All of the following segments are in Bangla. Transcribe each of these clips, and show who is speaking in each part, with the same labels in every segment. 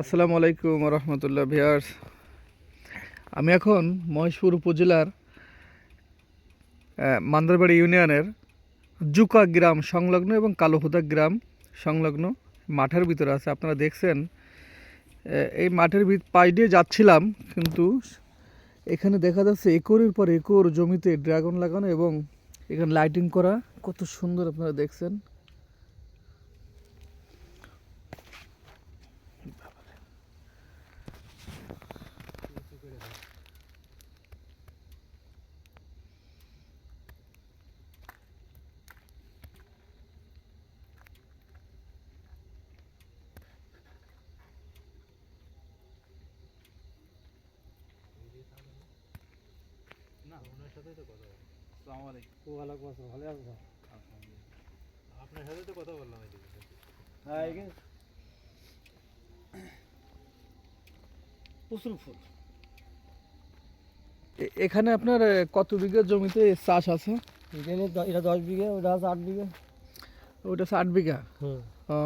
Speaker 1: আসসালামু আলাইকুম রহমতুল্লাহ ভিয়ার্স। আমি এখন মহেশপুর উপজেলার মান্দারবাড়ি ইউনিয়নের জুকা গ্রাম সংলগ্ন এবং কালোহুদা গ্রাম সংলগ্ন মাঠের ভিতরে আছে। আপনারা দেখছেন এই মাঠের পাশ দিয়ে যাচ্ছিলাম, কিন্তু এখানে দেখা যাচ্ছে একরের পর একর জমিতে ড্রাগন লাগানো এবং এখানে লাইটিং করা। কত সুন্দর আপনারা দেখছেন।
Speaker 2: ওয়ালাইকুম আসসালাম ভালো আছো
Speaker 3: আপনার সাথে তো কথা বললাম এই
Speaker 2: হ্যাঁ এই প্রচুর ফুল।
Speaker 1: এখানে আপনার কত বিঘা জমিতে চাষ আছে?
Speaker 2: এখানে এটা দশ বিঘে ওটা আছে আট বিঘে।
Speaker 1: ওটা ষাট বিঘা?
Speaker 2: হুম।
Speaker 1: ও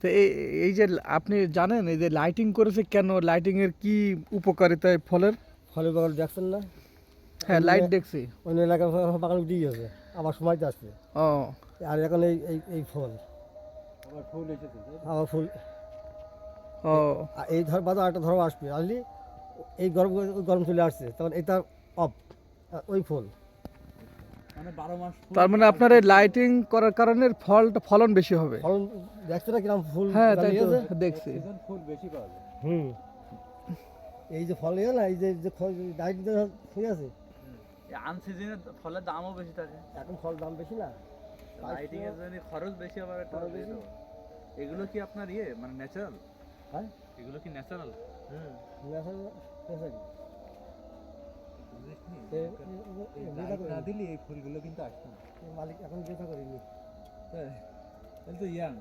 Speaker 1: তো এই এই যে আপনি জানেন এই যে লাইটিং করেছে কেন? লাইটিং এর কি উপকারিতা ফলের?
Speaker 2: ফলের দেখছেন না?
Speaker 1: হ্যাঁ লাইট দেখছি।
Speaker 2: অন্য এলাকার বাগান উঠেই গেছে আবার সময়তে আসছে।
Speaker 1: ও।
Speaker 2: আর এখন এই এই এই ফল।
Speaker 3: আবার ফুল এসেছে
Speaker 2: আবার ফুল।
Speaker 1: ও।
Speaker 2: আর এই ধর বাদে আরেকটা ধরো আসবে। আসলি এই গরম গরম চলে আসছে তখন এটা অফ ওই ফুল।
Speaker 3: মানে ফুল
Speaker 1: তার মানে আপনার এই লাইটিং করার কারণে ফলটা ফলন বেশি হবে।
Speaker 2: ফলন দেখছ না কিরম ফুল
Speaker 1: হ্যাঁ তাই তো দেখছি।
Speaker 3: ফুল বেশি পাওয়া যায়।
Speaker 2: হুম। এই যে ফল না এই যে যে ডাইট হয়ে আছে
Speaker 4: আনসিজনে ফলের দামও বেশি থাকে।
Speaker 2: এখন ফল দাম বেশি না?
Speaker 4: লাইটিং এর জন্য খরচ বেশি আবার একটা বেশি?
Speaker 2: বেশি।
Speaker 4: এগুলো কি আপনার ইয়ে মানে ন্যাচারাল
Speaker 2: হ্যাঁ?
Speaker 4: এগুলো কি ন্যাচারাল
Speaker 2: হুম করে
Speaker 3: না দিলে এই ফুলগুলো কিন্তু আসতো
Speaker 2: মালিক এখন যেটা করিনি?
Speaker 3: তাহলে তো ইয়াং